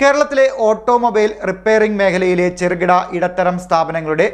കേരളത്തിലെ automobile repairing മേഖലയിലെ ചെറുകിട ഇടത്തരം സ്ഥാപനങ്ങളുടെ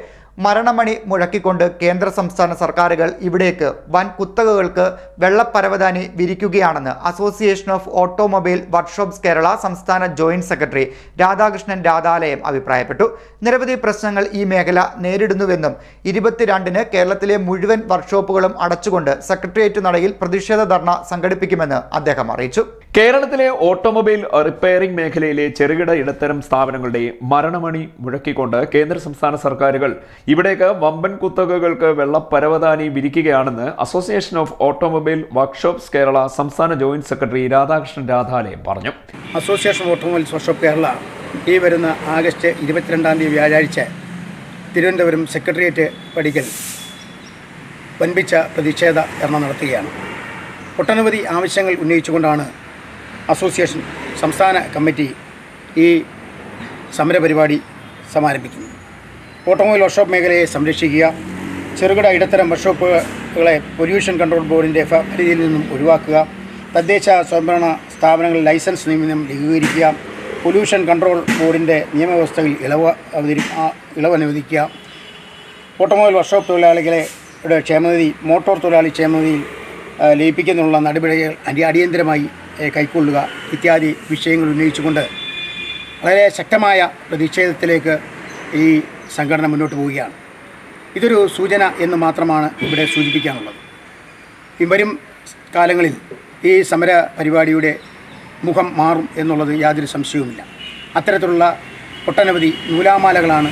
മരണമണി മുഴക്കിക്കൊണ്ട് കേന്ദ്ര സംസ്ഥാന സർക്കാരുകൾ ഇവിടേക്ക് വൻ കുത്തകകൾക്ക് വെള്ളപ്പരവതാനി വിരിക്കുകയാണെന്ന് association of automobile workshops Kerala സംസ്ഥാന ജോയിന്റ് സെക്രട്ടറി രാധാകൃഷ്ണൻ രാധാലയം അഭിപ്രായപ്പെട്ടു. നിരവധി പ്രശ്നങ്ങൾ ഈ മേഖല നേരിടുന്നുവെന്നും ഇരുപത്തിരണ്ടിന് കേരളത്തിലെ മുഴുവൻ വർക്ക്ഷോപ്പുകളും അടച്ചുകൊണ്ട് സെക്രട്ടേറിയറ്റ് നടയിൽ പ്രതിഷേധ ധർണ സംഘടിപ്പിക്കുമെന്ന് അദ്ദേഹം അറിയിച്ചു. കേരളത്തിലെ ഓട്ടോമൊബൈൽ റിപ്പയറിംഗ് മേഖലയിലെ ചെറുകിട ഇടത്തരം സ്ഥാപനങ്ങളുടെ മരണമണി മുഴക്കിക്കൊണ്ട് കേന്ദ്ര സംസ്ഥാന സർക്കാരുകൾ ഇവിടേക്ക് വമ്പൻ കുത്തകകൾക്ക് വെള്ളപ്പരവതാനി വിരിക്കുകയാണെന്ന് association of automobile workshops Kerala സംസ്ഥാന ജോയിന്റ് സെക്രട്ടറി രാധാകൃഷ്ണൻ രാധാലയം പറഞ്ഞു. Association of automobiles workshop Kerala ഈ വരുന്ന ആഗസ്റ്റ് ഇരുപത്തിരണ്ടാം തീയതി വ്യാഴാഴ്ച തിരുവനന്തപുരം സെക്രട്ടേറിയറ്റ് പടിക്കൽ വൻപിച്ച പ്രതിഷേധ ധർണ നടത്തുകയാണ്. ഒട്ടനവധി ആവശ്യങ്ങൾ ഉന്നയിച്ചുകൊണ്ടാണ് അസോസിയേഷൻ സംസ്ഥാന കമ്മിറ്റി ഈ സമരപരിപാടി സമാരംഭിക്കുന്നു. ഓട്ടോമൊബൈൽ വർക്ക്ഷോപ്പ് മേഖലയെ സംരക്ഷിക്കുക ചെറുകിട ഇടത്തരം വർക്ക്ഷോപ്പുകളെ പൊല്യൂഷൻ കൺട്രോൾ ബോർഡിന്റെ പരിധിയിൽ നിന്നും ഒഴിവാക്കുക തദ്ദേശ സ്വയംഭരണ സ്ഥാപനങ്ങളിൽ ലൈസൻസ് നിയമനം ലഘൂകരിക്കുക പൊല്യൂഷൻ കൺട്രോൾ ബോർഡിന്റെ നിയമവ്യവസ്ഥയിൽ ഇളവ് അവതരി ഇളവ് അനുവദിക്കുക ഓട്ടോമൊബൈൽ വർക്ക്ഷോപ്പ് തൊഴിലാളികളെ ക്ഷേമനിധി മോട്ടോർ തൊഴിലാളി ക്ഷേമനിധിയിൽ ലയിപ്പിക്കുന്നതിനുള്ള നടപടികൾ അടിയന്തിരമായി കൈക്കൊള്ളുക ഇത്യാദി വിഷയങ്ങൾ ഉന്നയിച്ചുകൊണ്ട് വളരെ ശക്തമായ പ്രതിഷേധത്തിലേക്ക് ഈ സംഘടന മുന്നോട്ട് പോവുകയാണ്. ഇതൊരു സൂചന എന്ന് മാത്രമാണ് ഇവിടെ സൂചിപ്പിക്കാനുള്ളത്. വരും കാലങ്ങളിൽ ഈ സമര പരിപാടിയുടെ മുഖം മാറും എന്നുള്ളത് യാതൊരു സംശയവുമില്ല. അത്തരത്തിലുള്ള ഒട്ടനവധി നൂലാമാലകളാണ്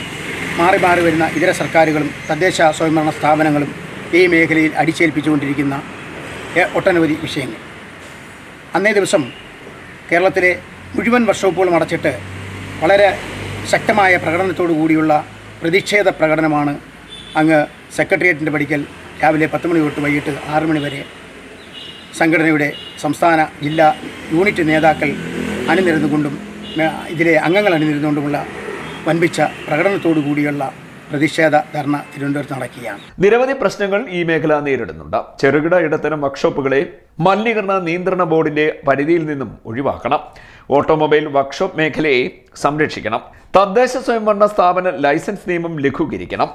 മാറി മാറി വരുന്ന ഇതര സർക്കാരുകളും തദ്ദേശ സ്വയംഭരണ സ്ഥാപനങ്ങളും ഈ മേഖലയിൽ അടിച്ചേൽപ്പിച്ചുകൊണ്ടിരിക്കുന്ന ഒട്ടനവധി വിഷയങ്ങൾ. അന്നേ ദിവസം കേരളത്തിലെ മുഴുവൻ വർക്ക്ഷോപ്പുകളും അടച്ചിട്ട് വളരെ ശക്തമായ പ്രകടനത്തോടു കൂടിയുള്ള പ്രതിഷേധ പ്രകടനമാണ് അങ്ങ് സെക്രട്ടേറിയറ്റിന്റെ പടിക്കൽ രാവിലെ പത്ത് മണി തൊട്ട് വൈകിട്ട് ആറ് മണി വരെ സംഘടനയുടെ സംസ്ഥാന ജില്ലാ യൂണിറ്റ് നേതാക്കൾ അണിനിരന്നുകൊണ്ടും ഇതിലെ അംഗങ്ങൾ അണിനിരുന്നുകൊണ്ടുമുള്ള വൻപിച്ച പ്രകടനത്തോടു കൂടിയുള്ള പ്രതിഷേധ ധർണ തിരുവനന്തപുരത്ത് നടക്കുകയാണ്. നിരവധി പ്രശ്നങ്ങൾ ഈ മേഖല നേരിടുന്നുണ്ട്. ചെറുകിട ഇടത്തരം വർക്ക്ഷോപ്പുകളെ മലിനീകരണ നിയന്ത്രണ ബോർഡിന്റെ പരിധിയിൽ നിന്നും ഒഴിവാക്കണം. ഓട്ടോമൊബൈൽ വർക്ക്ഷോപ്പ് മേഖലയെ സംരക്ഷിക്കണം. തദ്ദേശ സ്വയംഭരണ സ്ഥാപന ലൈസൻസ് നിയമം ലഘൂകരിക്കണം.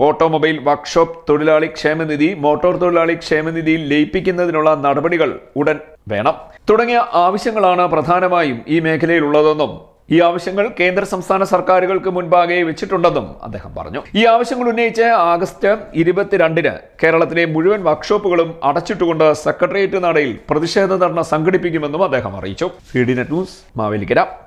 ഓട്ടോമൊബൈൽ വർക്ക്ഷോപ്പ് തൊഴിലാളി ക്ഷേമനിധി മോട്ടോർ തൊഴിലാളി ക്ഷേമനിധിയിൽ ലയിപ്പിക്കുന്നതിനുള്ള നടപടികൾ ഉടൻ വേണം. തുടങ്ങിയ ആവശ്യങ്ങളാണ് പ്രധാനമായും ഈ മേഖലയിലുള്ളതെന്നും ഈ ആവശ്യങ്ങൾ കേന്ദ്ര സംസ്ഥാന സർക്കാരുകൾക്ക് മുൻപാകെ വെച്ചിട്ടുണ്ടെന്നും അദ്ദേഹം പറഞ്ഞു. ഈ ആവശ്യങ്ങൾ ഉന്നയിച്ച് ആഗസ്റ്റ് ഇരുപത്തിരണ്ടിന് കേരളത്തിലെ മുഴുവൻ വർക്ക്ഷോപ്പുകളും അടച്ചിട്ടുകൊണ്ട് സെക്രട്ടേറിയറ്റ് നടയിൽ പ്രതിഷേധ ധർണ സംഘടിപ്പിക്കുമെന്നും അദ്ദേഹം അറിയിച്ചു. C news Mavelikkara.